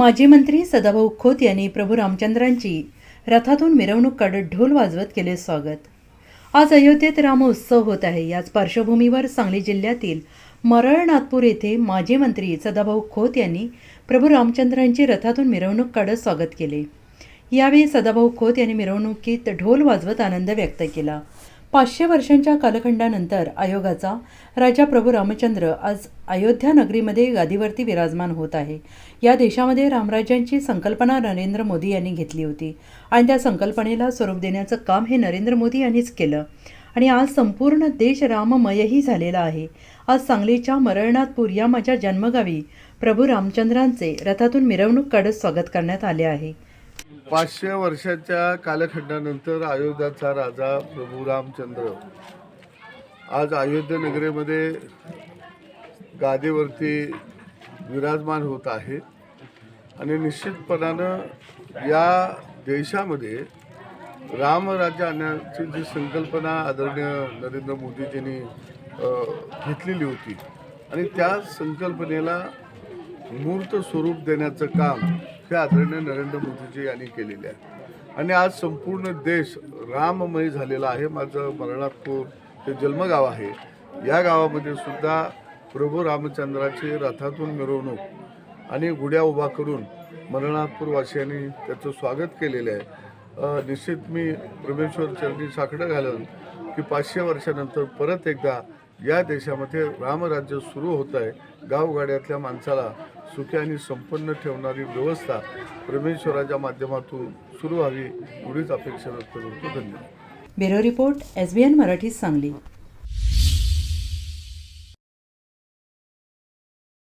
माजी मंत्री सदाभाऊ खोत यांनी प्रभू रामचंद्रांची रथातून मिरवणूक काढत ढोल वाजवत केले स्वागत. आज अयोध्येत रामोत्सव होत आहे. याच पार्श्वभूमीवर सांगली जिल्ह्यातील मरळ नागपूर येथे माजी मंत्री सदाभाऊ खोत यांनी प्रभू रामचंद्रांची रथातून मिरवणूक काढत स्वागत केले. यावेळी सदाभाऊ खोत यांनी मिरवणुकीत ढोल वाजवत आनंद व्यक्त केला. पाचशे वर्षांच्या कालखंडानंतर आयोगाचा राजा प्रभू रामचंद्र आज अयोध्या नगरीमध्ये गादीवरती विराजमान होत आहे. या देशामध्ये रामराज्यांची संकल्पना नरेंद्र मोदी यांनी घेतली होती आणि त्या संकल्पनेला स्वरूप देण्याचं काम हे नरेंद्र मोदी यांनीच केलं. आणि आज संपूर्ण देश राममयही झालेला आहे. आज सांगलीच्या मरळनाथपूर या माझ्या जन्मगावी प्रभू रामचंद्रांचे रथातून मिरवणूक काढत स्वागत करण्यात आले आहे. पाचशे वर्षाच्या कालखंडानंतर अयोध्याचा राजा प्रभू रामचंद्र आज अयोध्या नगरीमध्ये गादीवरती विराजमान होत आहे. आणि निश्चितपणानं या देशामध्ये रामराज्य आणण्याची जी संकल्पना आदरणीय नरेंद्र मोदीजींनी घेतलेली होती. आणि त्या संकल्पनेला मूर्त स्वरूप देण्याचं काम हे आदरणीय नरेंद्र मोदीजी यांनी केलेले आहे. आणि आज संपूर्ण देश राममय झालेला आहे. माझं मरणापूर हे जन्मगाव आहे. या गावामध्ये सुद्धा प्रभू रामचंद्राची रथातून मिरवणूक आणि गुड्या उभा करून मरणापूरवासियांनी त्याचं स्वागत केलेलं आहे. निश्चित मी परमेश्वर चरणी साकडं घालन की पाचशे वर्षानंतर परत एकदा या देशामध्ये रामराज्य सुरू होत आहे. गावगाड्यातल्या माणसाला सुखी आणि संपन्न ठेवणारी व्यवस्था परमेश्वराच्या माध्यमातून सुरू व्हावी एवढीच अपेक्षा व्यक्त करतो. धन्यवाद. Bureau report S B N Marathi Sangli.